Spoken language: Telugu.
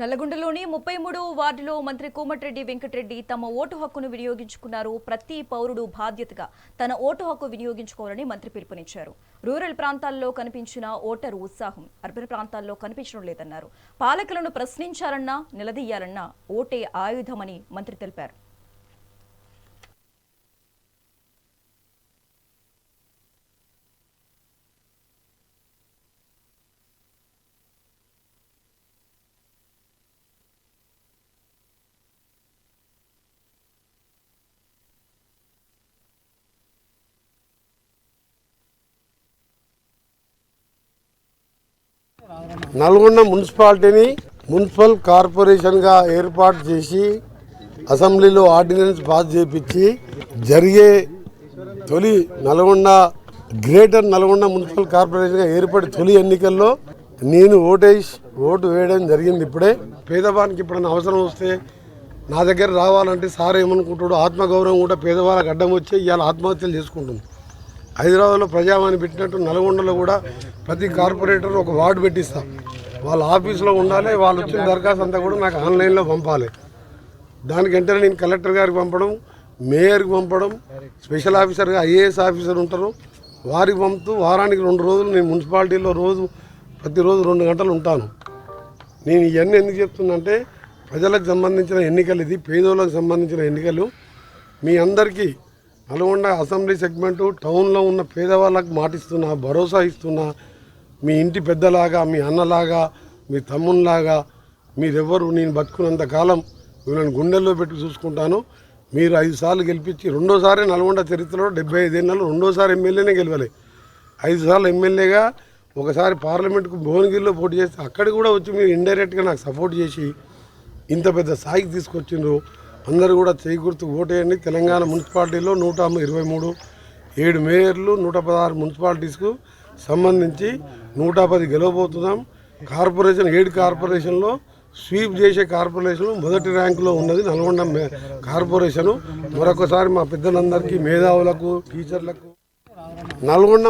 నల్లగొండలోని ముప్పై మూడు వార్డులో మంత్రి కోమటిరెడ్డి వెంకటరెడ్డి తమ ఓటు హక్కును వినియోగించుకున్నారు. ప్రతి పౌరుడు బాధ్యతగా తన ఓటు హక్కు వినియోగించుకోవాలని మంత్రి పిలుపునిచ్చారు. రూరల్ ప్రాంతాల్లో కనిపించిన ఓటరు ఉత్సాహం అర్బన్ ప్రాంతాల్లో కనిపించడం లేదన్నారు. పాలకులను ప్రశ్నించాలన్నా నిలదీయాలన్నా ఓటే ఆయుధమని మంత్రి తెలిపారు. నల్గొండ మున్సిపాలిటీని మున్సిపల్ కార్పొరేషన్గా ఏర్పాటు చేసి అసెంబ్లీలో ఆర్డినెన్స్ పాస్ చేపించి జరిగే తొలి నల్గొండ గ్రేటర్ నల్గొండ మున్సిపల్ కార్పొరేషన్గా ఏర్పడి తొలి ఎన్నికల్లో నేను ఓటేసి ఓటు వేయడం జరిగింది ఇప్పుడే. పేదవానికి ఇప్పుడన్నా అవసరం వస్తే నా దగ్గర రావాలంటే సార్ ఏమనుకుంటాడు ఆత్మగౌరవం కూడా పేదవాళ్ళకి అడ్డం వచ్చి ఇవాళ ఆత్మహత్యలు చేసుకుంటుంది. హైదరాబాద్లో ప్రజావాణి పెట్టినట్టు నల్గొండలో కూడా ప్రతి కార్పొరేటర్ ఒక వార్డు పెట్టిస్తాం. వాళ్ళ ఆఫీస్లో ఉండాలి వాళ్ళు వచ్చిన దరఖాస్తు అంతా కూడా నాకు ఆన్లైన్లో పంపాలి. దానికి వెంటనే నేను కలెక్టర్ గారికి పంపడం మేయర్కి పంపడం స్పెషల్ ఆఫీసర్గా ఐఏఎస్ ఆఫీసర్ ఉంటారు. వారికి పంపుతూ వారానికి రెండు రోజులు నేను మున్సిపాలిటీలో రోజు ప్రతిరోజు రెండు గంటలు ఉంటాను. నేను ఇవన్నీ ఎందుకు చెప్తున్నంటే ప్రజలకు సంబంధించిన ఎన్నికలు ఇది పేదోళ్ళకు సంబంధించిన ఎన్నికలు. మీ అందరికీ నల్గొండ అసెంబ్లీ సెగ్మెంటు టౌన్లో ఉన్న పేదవాళ్ళకు మాటిస్తున్నా భరోసా ఇస్తున్నా మీ ఇంటి పెద్దలాగా మీ అన్నలాగా మీ తమ్మునిలాగా మీరెవ్వరు నేను బతుకున్నంత కాలం మిమ్మల్ని గుండెల్లో పెట్టి చూసుకుంటాను. మీరు ఐదు సార్లు గెలిపించి రెండోసారి నల్గొండ చరిత్రలో డెబ్బై ఐదేళ్ళలో రెండోసారి ఎమ్మెల్యేనే గెలవలే. ఐదు సార్లు ఎమ్మెల్యేగా ఒకసారి పార్లమెంట్కు భువనగిరిలో పోటీ చేస్తే అక్కడ కూడా వచ్చి మీరు ఇండైరెక్ట్గా నాకు సపోర్ట్ చేసి ఇంత పెద్ద స్థాయికి తీసుకొచ్చిండ్రు. అందరూ కూడా చేయి గుర్తు ఓటేయండి. తెలంగాణ మున్సిపాలిటీలో నూట ఇరవై మూడు ఏడు మేయర్లు నూట పదహారు మున్సిపాలిటీస్కు సంబంధించి నూట పది గెలవబోతున్నాం. కార్పొరేషన్ ఏడు కార్పొరేషన్లో స్వీప్ చేసే కార్పొరేషన్ మొదటి ర్యాంకులో ఉన్నది నల్గొండ కార్పొరేషను. మరొకసారి మా పెద్దలందరికీ మేధావులకు టీచర్లకు నల్గొండ